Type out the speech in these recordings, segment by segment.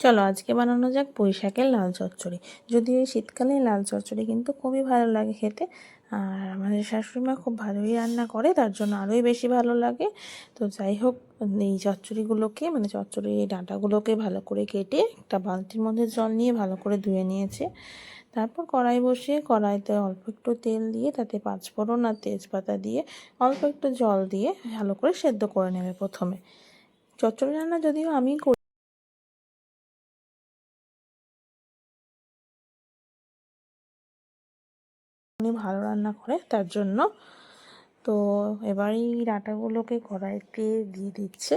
চলো আজকে বানানো যাক শাকের লাল চচ্চড়ি। যদিও এই শীতকালে লাল চচ্চড়ি কিন্তু খুবই ভালো লাগে খেতে। আর আমাদের শাশুড়িমা খুব ভালোই রান্না করে, তার জন্য আরোই বেশি ভালো লাগে। তো যাই হোক, এই চচ্চড়িগুলোকে মানে চচ্চড়ির এই ডাঁটাগুলোকে ভালো করে কেটে একটা বালতির মধ্যে জল নিয়ে ভালো করে ধুয়ে নিয়েছে। তারপর কড়াই বসিয়ে কড়াইতে অল্প একটু তেল দিয়ে, তাতে পাঁচফোড়ন আর তেজপাতা দিয়ে অল্প একটু জল দিয়ে ভালো করে সেদ্ধ করে নেবে প্রথমে। চচ্চড়ি রান্না যদিও আমি ভালো রান্না করে তার জন্য। তো এবার এই ডাটাগুলোকে কড়াইতে দিয়ে দিচ্ছে।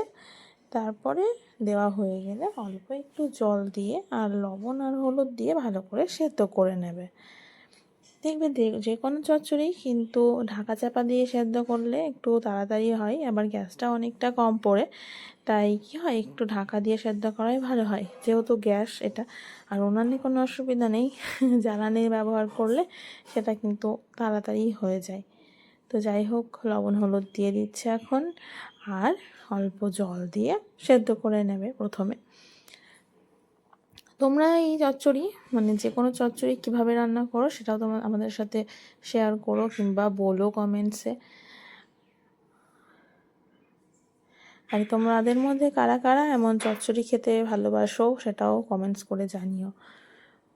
তারপরে দেওয়া হয়ে গেলে অল্প একটু জল দিয়ে আর লবণ আর হলুদ দিয়ে ভালো করে সেদ্ধ করে নেবে। দেখবে যে কোনো চচ্চড়ি কিন্তু ঢাকা চাপা দিয়ে সেদ্ধ করলে একটু তাড়াতাড়ি হয়, আবার গ্যাসটা অনেকটা কম পড়ে। তাই কি হয়, একটু ঢাকা দিয়ে সেদ্ধ করাই ভালো হয়। যেহেতু গ্যাস এটা, আর অন্যান্য কোনো অসুবিধা নেই, জ্বালানি ব্যবহার করলে সেটা কিন্তু তাড়াতাড়ি হয়ে যায়। তো যাই হোক, লবণ হলুদ দিয়ে দিচ্ছে এখন, আর অল্প জল দিয়ে সেদ্ধ করে নেবে প্রথমে। তোমরা এই চচ্চড়ি মানে যে কোনো চচ্চড়ি কীভাবে রান্না করো সেটাও তোমরা আমাদের সাথে শেয়ার করো কিংবা বলো কমেন্টসে আর তোমাদের মধ্যে কারা কারা এমন চচ্চড়ি খেতে ভালোবাসো সেটাও কমেন্টস করে জানিও।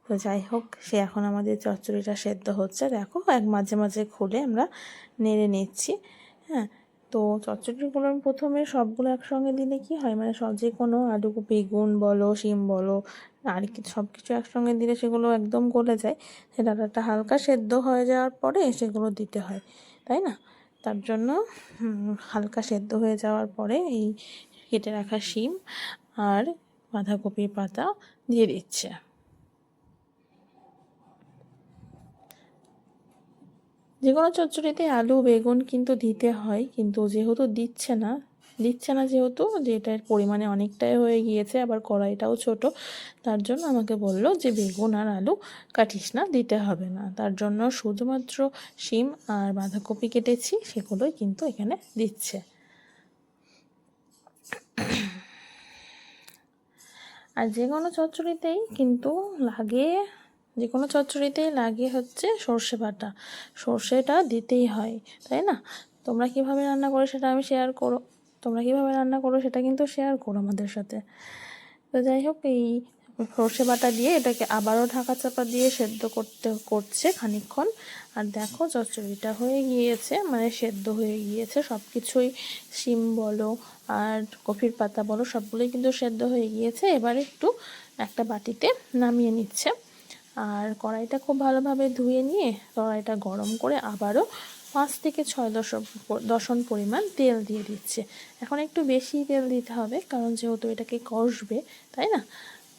তো যাই হোক, সে এখন আমাদের চচ্চড়িটা সেদ্ধ হচ্ছে। দেখো, এক মাঝে মাঝে খুলে আমরা নেড়ে নিচ্ছি হ্যাঁ। তো চচ্চড়িগুলো প্রথমে সবগুলো একসঙ্গে দিলে কি হয়? মানে সব যে কোনো আলু বেগুন বলো, শিম বলো, আর কি সব কিছু একসঙ্গে দিলে সেগুলো একদম গলে যায়। সে ডাটাটা হালকা সেদ্ধ হয়ে যাওয়ার পরে সেগুলো দিতে হয়, তাই না? তার জন্য হালকা সেদ্ধ হয়ে যাওয়ার পরে এই কেটে রাখা শিম আর বাঁধাকপির পাতা দিয়ে দিচ্ছে। যে কোনো চচ্চড়িতে আলু, বেগুন কিন্তু দিতে হয়, কিন্তু যেহেতু দিচ্ছে না দিচ্ছে না যেহেতু যে এটার পরিমাণে অনেকটাই হয়ে গিয়েছে, আবার কড়াইটাও ছোট, তার জন্য আমাকে বলল যে বেগুন আর আলু কাটিস না, দিতে হবে না। তার জন্য শুধুমাত্র শিম আর বাঁধাকপি কেটেছি, সেগুলোই কিন্তু এখানে দিচ্ছে। আর যে কোনো চচ্চড়িতেই কিন্তু লাগে যে কোনো চচ্চড়িতেই লাগে হচ্ছে সর্ষে বাটা। সর্ষেটা দিতেই হয়, তাই না? তোমরা কীভাবে রান্না করো সেটা আমি শেয়ার করো। তোমরা কীভাবে রান্না করো সেটা কিন্তু শেয়ার করো আমাদের সাথে। তো যাই হোক, এই সর্ষে বাটা দিয়ে এটাকে আবারও ঢাকা চাপা দিয়ে সেদ্ধ করতে, করছে খানিক্ষণ আর দেখো চচ্চড়িটা হয়ে গিয়েছে মানে সেদ্ধ হয়ে গিয়েছে। সব কিছুই শিম বলো আর কফির পাতা বলো, সবগুলোই কিন্তু সেদ্ধ হয়ে গিয়েছে। এবার একটু একটা বাটিতে নামিয়ে নিচ্ছে। আর কড়াইটা খুব ভালোভাবে ধুয়ে নিয়ে কড়াইটা গরম করে আবারও পাঁচ থেকে ছয় দশক দশন পরিমাণ তেল দিয়ে দিচ্ছে। এখন একটু বেশি তেল দিতে হবে, কারণ যেহেতু এটাকে কষবে, তাই না?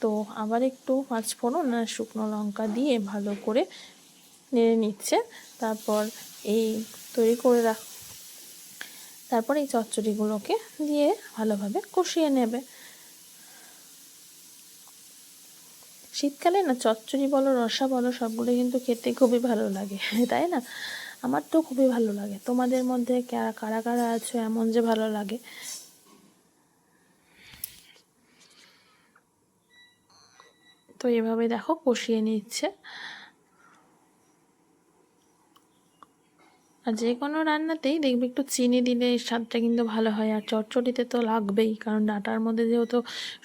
তো আবার একটু পাঁচ ফোড়ন আর শুকনো লঙ্কা দিয়ে ভালো করে নেড়ে নিচ্ছে। তারপর এই তৈরি করে রাখ, তারপর এই চচ্চড়িগুলোকে দিয়ে ভালোভাবে কষিয়ে নেবে। শীতকালে না চচ্চড়ি বলো, রসা বলো, সবগুলো কিন্তু খেতে খুবই ভালো লাগে, তাই না? আমার তো খুবই ভালো লাগে। তোমাদের মধ্যে কারা কারা আছো এমন যে ভালো লাগে? তো এভাবে দেখো কষিয়ে নিচ্ছে। আর যে কোনো রান্নাতেই দেখবে একটু চিনি দিলে স্বাদটা কিন্তু ভালো হয়, আর চটচটিতে তো লাগবেই, কারণ ডাটার মধ্যে যেহেতু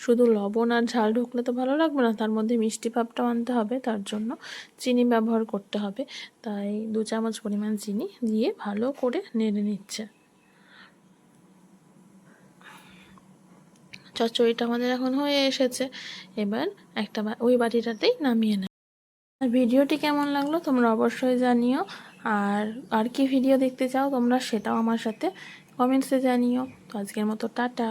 শুধু লবণ আর ঝাল ঢুকলে তো ভালো লাগবে না, তার মধ্যে মিষ্টি ভাবটাও আনতে হবে, তার জন্য চিনি ব্যবহার করতে হবে। তাই দু চামচ পরিমাণ চিনি দিয়ে ভালো করে নেড়ে নিচ্ছে। চচ্চড়িটা আমাদের এখন হয়ে এসেছে, এবার একটা ওই বাটিটাতেই নামিয়ে নেয় আর ভিডিওটি কেমন লাগল তোমরা অবশ্যই জানিও। আর আর কি ভিডিও দেখতে চাও তোমরা সেটাও আমার সাথে কমেন্টসে জানিও। তো আজকের মতো টাটা।